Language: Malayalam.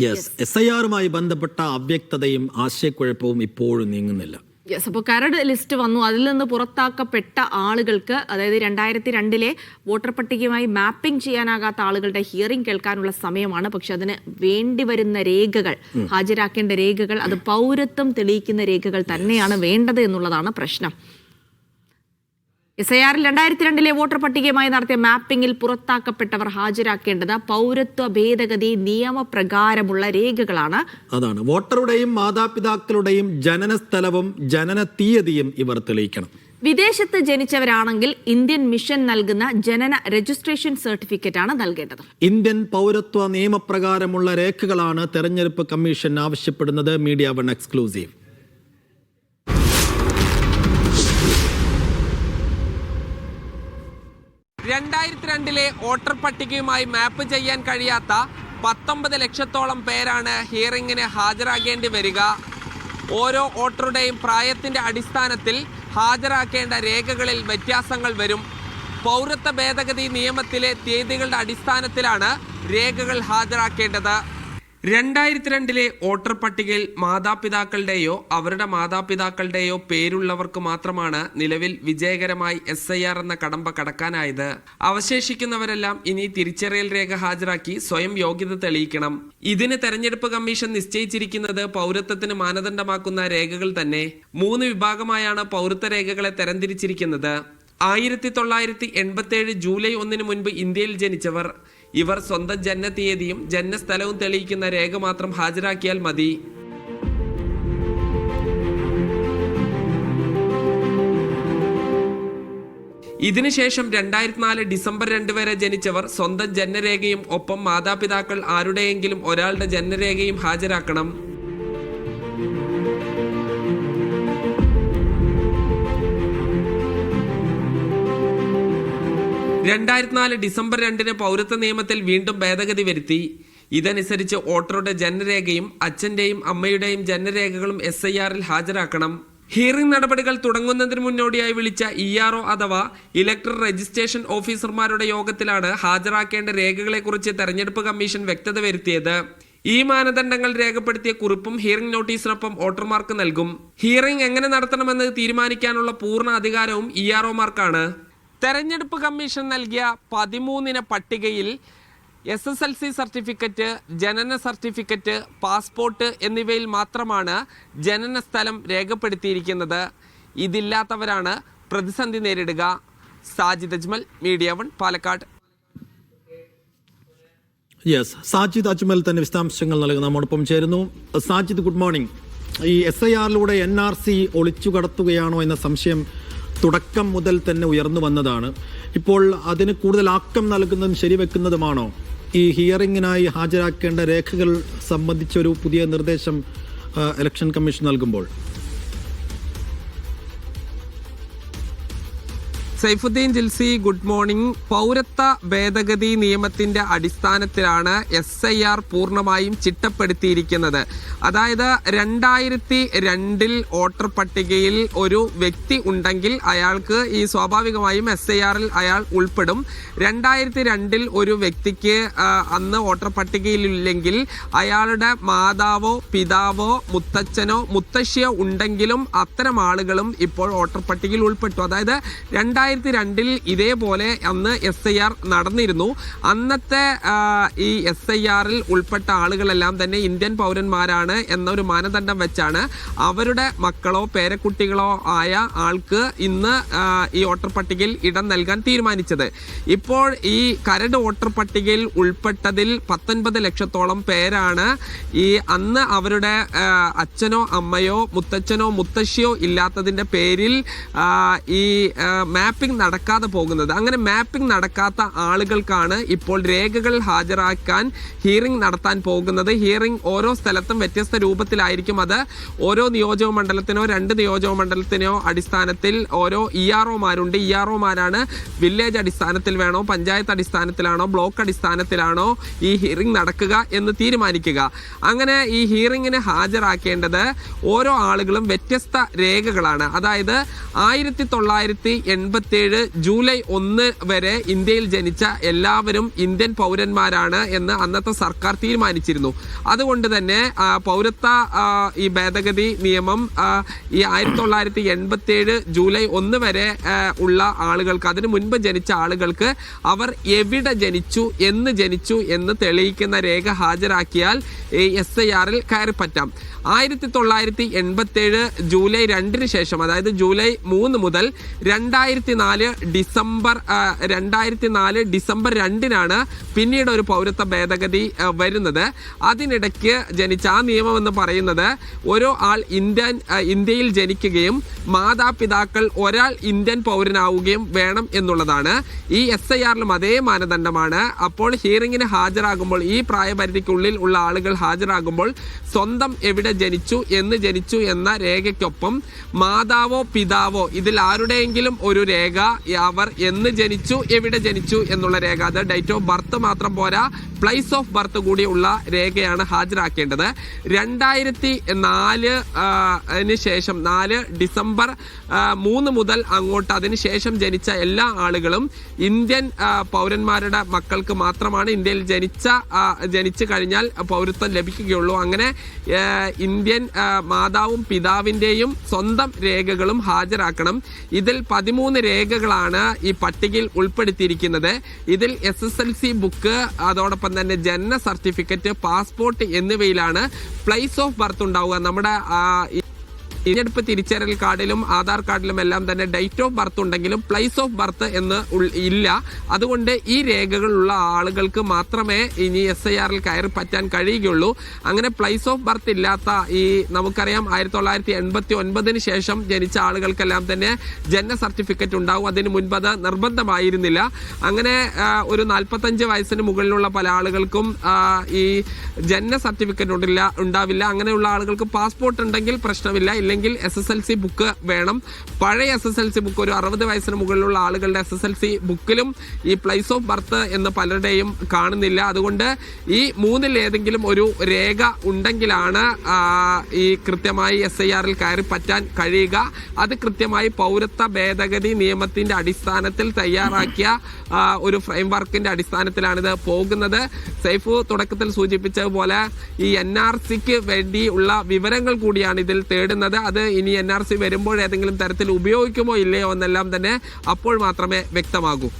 യെസ് എസ് ഐ ആറുമായി ബന്ധപ്പെട്ട അവ്യക്തതയും ആശയക്കുഴപ്പവും ഇപ്പോഴും നീങ്ങുന്നില്ല. യെസ് അപ്പോൾ കരട് ലിസ്റ്റ് വന്നു. അതിൽ നിന്ന് പുറത്താക്കപ്പെട്ട ആളുകൾക്ക് അതായത് രണ്ടായിരത്തി രണ്ടിലെ വോട്ടർ പട്ടികയുമായി മാപ്പിംഗ് ചെയ്യാനാകാത്ത ആളുകളുടെ ഹിയറിംഗ് കേൾക്കാനുള്ള സമയമാണ്. പക്ഷെ അതിന് വേണ്ടി വരുന്ന രേഖകൾ ഹാജരാക്കേണ്ട രേഖകൾ അത് പൗരത്വം തെളിയിക്കുന്ന രേഖകൾ തന്നെയാണ് വേണ്ടത് എന്നുള്ളതാണ് പ്രശ്നം. എസ് ഐ ആറിൽ രണ്ടായിരത്തി രണ്ടിലെ വോട്ടർ പട്ടികയുമായി നടത്തിയ മാപ്പിംഗിൽ പുറത്താക്കപ്പെട്ടവർ ഹാജരാക്കേണ്ടത് പൗരത്വ ഭേദഗതി നിയമപ്രകാരമുള്ള രേഖകളാണ്. അതാണ്. വോട്ടറുടെയും മാതാപിതാക്കളുടെയും ജനന സ്ഥലവും ജനന തീയതിയും ഇവർ തെളിയിക്കണം. വിദേശത്ത് ജനിച്ചവരാണെങ്കിൽ ഇന്ത്യൻ മിഷൻ നൽകുന്ന ജനന രജിസ്ട്രേഷൻ സർട്ടിഫിക്കറ്റ് ആണ് നൽകേണ്ടത്. ഇന്ത്യൻ പൗരത്വ നിയമപ്രകാരമുള്ള രേഖകളാണ് തെരഞ്ഞെടുപ്പ് കമ്മീഷൻ ആവശ്യപ്പെടുന്നത്. Media one exclusive. രണ്ടായിരത്തി രണ്ടിലെ വോട്ടർ പട്ടികയുമായി മാപ്പ് ചെയ്യാൻ കഴിയാത്ത പത്തൊമ്പത് ലക്ഷത്തോളം പേരാണ് ഹിയറിംഗിന് ഹാജരാകേണ്ടി വരിക. ഓരോ വോട്ടറുടെയും പ്രായത്തിന്റെ അടിസ്ഥാനത്തിൽ ഹാജരാക്കേണ്ട രേഖകളിൽ വ്യത്യാസങ്ങൾ വരും. പൗരത്വ ഭേദഗതി നിയമത്തിലെ തീയതികളുടെ അടിസ്ഥാനത്തിലാണ് രേഖകൾ ഹാജരാക്കേണ്ടത്. രണ്ടായിരത്തി രണ്ടിലെ വോട്ടർ പട്ടികയിൽ മാതാപിതാക്കളുടെയോ അവരുടെ മാതാപിതാക്കളുടെയോ പേരുള്ളവർക്ക് മാത്രമാണ് നിലവിൽ വിജയകരമായി എസ് ഐ ആർ എന്ന കടമ്പ കടക്കാനായത്. അവശേഷിക്കുന്നവരെല്ലാം ഇനി തിരിച്ചറിയൽ രേഖ ഹാജരാക്കി സ്വയം യോഗ്യത തെളിയിക്കണം. ഇതിന് തെരഞ്ഞെടുപ്പ് കമ്മീഷൻ നിശ്ചയിച്ചിരിക്കുന്നത് പൗരത്വത്തിന് മാനദണ്ഡമാക്കുന്ന രേഖകൾ തന്നെ. മൂന്ന് വിഭാഗമായാണ് പൗരത്വ രേഖകളെ തരംതിരിച്ചിരിക്കുന്നത്. ആയിരത്തി തൊള്ളായിരത്തി എൺപത്തി ഏഴ് ജൂലൈ ഒന്നിന് മുൻപ് ഇന്ത്യയിൽ ജനിച്ചവർ. ഇവർ സ്വന്തം ജന്മതീയതിയും ജന്മസ്ഥലവും തെളിയിക്കുന്ന രേഖ മാത്രം ഹാജരാക്കിയാൽ മതി. ഇതിനുശേഷം രണ്ടായിരത്തി നാല് ഡിസംബർ രണ്ട് വരെ ജനിച്ചവർ സ്വന്തം ജന്മരേഖയും ഒപ്പം മാതാപിതാക്കൾ ആരുടെയെങ്കിലും ഒരാളുടെ ജനനരേഖയും ഹാജരാക്കണം. രണ്ടായിരത്തി നാല് ഡിസംബർ രണ്ടിന് പൗരത്വ നിയമത്തിൽ വീണ്ടും ഭേദഗതി വരുത്തി. ഇതനുസരിച്ച് വോട്ടറുടെ ജനനരേഖയും അച്ഛന്റെയും അമ്മയുടെയും ജനനരേഖകളും എസ് ഐ ആറിൽ ഹാജരാക്കണം. ഹിയറിംഗ് നടപടികൾ തുടങ്ങുന്നതിന് മുന്നോടിയായി വിളിച്ച ഇ ആർ ഒ അഥവാ ഇലക്ടർ രജിസ്ട്രേഷൻ ഓഫീസർമാരുടെ യോഗത്തിലാണ് ഹാജരാക്കേണ്ട രേഖകളെക്കുറിച്ച് തെരഞ്ഞെടുപ്പ് കമ്മീഷൻ വ്യക്തത വരുത്തിയത്. ഈ മാനദണ്ഡങ്ങൾ രേഖപ്പെടുത്തിയ കുറിപ്പും ഹിയറിംഗ് നോട്ടീസിനൊപ്പം വോട്ടർമാർക്ക് നൽകും. ഹിയറിംഗ് എങ്ങനെ നടത്തണമെന്ന് തീരുമാനിക്കാനുള്ള പൂർണ അധികാരവും ഇ ആർ ഒമാർക്കാണ് തെരഞ്ഞെടുപ്പ് കമ്മീഷൻ നൽകിയ പതിമൂന്നിന പട്ടികയിൽ S S L C certificate ജനന സർട്ടിഫിക്കറ്റ് പാസ്പോർട്ട് എന്നിവയിൽ മാത്രമാണ് ജനന സ്ഥലം രേഖപ്പെടുത്തിയിരിക്കുന്നത്. ഇതില്ലാത്തവരാണ് പ്രതിസന്ധി നേരിടുക. Sajid Ajmal media one Palakkad. Yes Sajid Ajmal തന്നെ വിശദാംശങ്ങൾ നൽകുന്ന. നമ്മോടൊപ്പം ചേരുന്നു. സാജിദ് ഗുഡ് മോർണിംഗ് ഈ എസ് ഐ ആറിലൂടെ എൻ ആർ സി ഒളിച്ചു കടത്തുകയാണോ എന്ന സംശയം തുടക്കം മുതൽ തന്നെ ഉയർന്നു വന്നതാണ്. ഇപ്പോൾ അതിന് കൂടുതൽ ആക്കം നൽകുന്നതും ശരിവെക്കുന്നതുമാണോ? ഈ ഹിയറിംഗിനായി ഹാജരാക്കേണ്ട രേഖകൾ സംബന്ധിച്ചൊരു പുതിയ നിർദ്ദേശം ഇലക്ഷൻ കമ്മീഷൻ നൽകുമ്പോൾ. Saifuddeen Jilsy good morning. പൗരത്വ ഭേദഗതി നിയമത്തിന്റെ അടിസ്ഥാനത്തിലാണ് എസ് ഐ ആർ പൂർണമായും ചിട്ടപ്പെടുത്തിയിരിക്കുന്നത്. അതായത് രണ്ടായിരത്തി രണ്ടിൽ വോട്ടർ പട്ടികയിൽ ഒരു വ്യക്തി ഉണ്ടെങ്കിൽ അയാൾക്ക് ഈ സ്വാഭാവികമായും എസ് ഐ ആറിൽ അയാൾ ഉൾപ്പെടും. രണ്ടായിരത്തി രണ്ടിൽ ഒരു വ്യക്തിക്ക് അന്ന് വോട്ടർ പട്ടികയിലില്ലെങ്കിൽ അയാളുടെ മാതാവോ പിതാവോ മുത്തച്ഛനോ മുത്തശ്ശിയോ ഉണ്ടെങ്കിലും അത്തരം ആളുകളും ഇപ്പോൾ വോട്ടർ പട്ടികയിൽ ഉൾപ്പെട്ടു. അതായത് രണ്ടായിരത്തി രണ്ടിൽ ഇതേപോലെ അന്ന് എസ് ഐ ആർ നടന്നിരുന്നു. അന്നത്തെ ഈ എസ് ഐ ആറിൽ ഉൾപ്പെട്ട ആളുകളെല്ലാം തന്നെ ഇന്ത്യൻ പൗരന്മാരാണ് എന്നൊരു മാനദണ്ഡം വെച്ചാണ് അവരുടെ മക്കളോ പേരക്കുട്ടികളോ ആയ ആൾക്ക് ഇന്ന് ഈ വോട്ടർ പട്ടികയിൽ ഇടം നൽകാൻ തീരുമാനിച്ചത്. ഇപ്പോൾ ഈ കരട് വോട്ടർ പട്ടികയിൽ ഉൾപ്പെട്ടതിൽ പത്തൊൻപത് ലക്ഷത്തോളം പേരാണ് ഈ അന്ന് അവരുടെ അച്ഛനോ അമ്മയോ മുത്തച്ഛനോ മുത്തശ്ശിയോ ഇല്ലാത്തതിന്റെ പേരിൽ ഈ ഈ മാപ്പിംഗ് നടക്കാതെ പോകുന്നത്. അങ്ങനെ മാപ്പിംഗ് നടക്കാത്ത ആളുകൾക്കാണ് ഇപ്പോൾ രേഖകൾ ഹാജരാക്കാൻ ഹിയറിംഗ് നടത്താൻ പോകുന്നത്. ഹിയറിംഗ് ഓരോ സ്ഥലത്തും വ്യത്യസ്ത രൂപത്തിലായിരിക്കും അത്. ഓരോ നിയോജക മണ്ഡലത്തിനോ രണ്ട് നിയോജക മണ്ഡലത്തിനോ അടിസ്ഥാനത്തിൽ ഓരോ ഇ ആർ ഒമാരുണ്ട് ഇ ആർ ഒമാരാണ് വില്ലേജ് അടിസ്ഥാനത്തിൽ വേണോ പഞ്ചായത്ത് അടിസ്ഥാനത്തിലാണോ ബ്ലോക്ക് അടിസ്ഥാനത്തിലാണോ ഈ ഹിയറിംഗ് നടക്കുക എന്ന് തീരുമാനിക്കുക. അങ്ങനെ ഈ ഹിയറിംഗിന് ഹാജരാക്കേണ്ടത് ഓരോ ആളുകളും വ്യത്യസ്ത രേഖകളാണ്. അതായത് ആയിരത്തി തൊള്ളായിരത്തി എൺപത്തി എൺപത്തിയേഴ് ജൂലൈ ഒന്ന് വരെ ഇന്ത്യയിൽ ജനിച്ച എല്ലാവരും ഇന്ത്യൻ പൗരന്മാരാണ് എന്ന് അന്നത്തെ സർക്കാർ തീരുമാനിച്ചിരുന്നു. അതുകൊണ്ട് തന്നെ പൗരത്വ ഈ ഭേദഗതി നിയമം ഈ ആയിരത്തി തൊള്ളായിരത്തി എൺപത്തി ഏഴ് ജൂലൈ ഒന്ന് വരെ ഉള്ള ആളുകൾക്ക് അതിനു മുൻപ് ജനിച്ച ആളുകൾക്ക് അവർ എവിടെ ജനിച്ചു എന്ന് ജനിച്ചു എന്ന് തെളിയിക്കുന്ന രേഖ ഹാജരാക്കിയാൽ എസ് ഐ ആറിൽ കയറി പറ്റാം ആയിരത്തി തൊള്ളായിരത്തി എൺപത്തി ഏഴ് ജൂലൈ രണ്ടിന് ശേഷം അതായത് ജൂലൈ മൂന്ന് മുതൽ രണ്ടായിരത്തി നാല് ഡിസംബർ രണ്ടായിരത്തി നാല് ഡിസംബർ രണ്ടിനാണ് പിന്നീട് ഒരു പൗരത്വ ഭേദഗതി വരുന്നത്. അതിനിടയ്ക്ക് ജനിച്ച ആ നിയമം എന്ന് പറയുന്നത് ഓരോ ആൾ ഇന്ത്യൻ ഇന്ത്യയിൽ ജനിക്കുകയും മാതാപിതാക്കൾ ഒരാൾ ഇന്ത്യൻ പൗരനാവുകയും വേണം എന്നുള്ളതാണ്. ഈ എസ് ഐ ആറിലും അതേ മാനദണ്ഡമാണ്. അപ്പോൾ ഹിയറിംഗിന് ഹാജരാകുമ്പോൾ ഈ പ്രായപരിധിക്കുള്ളിൽ ഉള്ള ആളുകൾ ഹാജരാകുമ്പോൾ സ്വന്തം എവിടെ ജനിച്ചു എന്ന് ജനിച്ചു എന്ന രേഖയ്ക്കൊപ്പം മാതാവോ പിതാവോ ഇതിൽ ആരുടെയെങ്കിലും ഒരു രേഖ അവർ എന്ന് ജനിച്ചു എവിടെ ജനിച്ചു എന്നുള്ള രേഖ. അത് ഡേറ്റ് ഓഫ് ബർത്ത് മാത്രം പോരാ. പ്ലേസ് ഓഫ് ബർത്ത് കൂടിയുള്ള രേഖയാണ് ഹാജരാക്കേണ്ടത്. രണ്ടായിരത്തി നാല് ശേഷം നാല് ഡിസംബർ മൂന്ന് മുതൽ അങ്ങോട്ട് അതിന് ശേഷം ജനിച്ച എല്ലാ ആളുകളും ഇന്ത്യൻ പൗരന്മാരുടെ മക്കൾക്ക് മാത്രമാണ് ഇന്ത്യയിൽ ജനിച്ച ജനിച്ചു കഴിഞ്ഞാൽ പൗരത്വം ലഭിക്കുകയുള്ളൂ. അങ്ങനെ ഇന്ത്യൻ മാതാവും പിതാവിന്റെയും സ്വന്തം രേഖകളും ഹാജരാക്കണം. ഇതിൽ പതിമൂന്ന് രേഖകളാണ് ഈ പട്ടികയിൽ ഉൾപ്പെടുത്തിയിരിക്കുന്നത്. ഇതിൽ S S L C book അതോടൊപ്പം തന്നെ ജനന സർട്ടിഫിക്കറ്റ് പാസ്പോർട്ട് എന്നിവയിലാണ് പ്ലേസ് ഓഫ് ബർത്ത് ഉണ്ടാവുക. നമ്മുടെ തിരഞ്ഞെടുപ്പ് തിരിച്ചറിയൽ കാർഡിലും ആധാർ കാർഡിലും എല്ലാം തന്നെ ഡേറ്റ് ഓഫ് ബർത്ത് ഉണ്ടെങ്കിലും പ്ലേസ് ഓഫ് ബർത്ത് എന്ന് ഇല്ല. അതുകൊണ്ട് ഈ രേഖകളുള്ള ആളുകൾക്ക് മാത്രമേ ഇനി എസ് ഐ ആറിൽ കയറി പറ്റാൻ കഴിയുകയുള്ളൂ. അങ്ങനെ പ്ലേസ് ഓഫ് ബർത്ത് ഇല്ലാത്ത ഈ നമുക്കറിയാം ആയിരത്തി തൊള്ളായിരത്തി എൺപത്തി ഒൻപതിന് ശേഷം ജനിച്ച ആളുകൾക്കെല്ലാം തന്നെ ജനന സർട്ടിഫിക്കറ്റ് ഉണ്ടാവും. അതിന് മുൻപ് അത് നിർബന്ധമായിരുന്നില്ല. അങ്ങനെ ഒരു നാൽപ്പത്തഞ്ച് വയസ്സിന് മുകളിലുള്ള പല ആളുകൾക്കും ഈ ജനന സർട്ടിഫിക്കറ്റ് ഉണ്ടില്ല ഉണ്ടാവില്ല. അങ്ങനെയുള്ള ആളുകൾക്ക് പാസ്പോർട്ട് ഉണ്ടെങ്കിൽ പ്രശ്നമില്ല. ഇല്ലെങ്കിൽ S S L C book വേണം. പഴയ S S L C book ഒരു അറുപത് വയസ്സിന് മുകളിലുള്ള ആളുകളുടെ എസ് എസ് എൽ സി ബുക്കിലും ഈ പ്ലേസ് ഓഫ് ബർത്ത് എന്ന് പലരുടെയും കാണുന്നില്ല. അതുകൊണ്ട് ഈ മൂന്നിൽ ഏതെങ്കിലും ഒരു രേഖ ഉണ്ടെങ്കിലാണ് ഈ കൃത്യമായി എസ് ഐ ആറിൽ കയറി പറ്റാൻ കഴിയുക. അത് കൃത്യമായി പൗരത്വ ഭേദഗതി നിയമത്തിന്റെ അടിസ്ഥാനത്തിൽ തയ്യാറാക്കിയ ഒരു ഫ്രെയിം വർക്കിന്റെ അടിസ്ഥാനത്തിലാണിത് പോകുന്നത്. സൈഫു തുടക്കത്തിൽ സൂചിപ്പിച്ചതുപോലെ ഈ എൻ ആർ സിക്ക് വേണ്ടിയുള്ള വിവരങ്ങൾ കൂടിയാണ് ഇതിൽ തേടുന്നത്. അത് ഇനി എൻ ആർ സി വരുമ്പോൾ ഏതെങ്കിലും തരത്തിൽ ഉപയോഗിക്കുമോ ഇല്ലയോ എന്നെല്ലാം തന്നെ അപ്പോൾ മാത്രമേ വ്യക്തമാകൂ.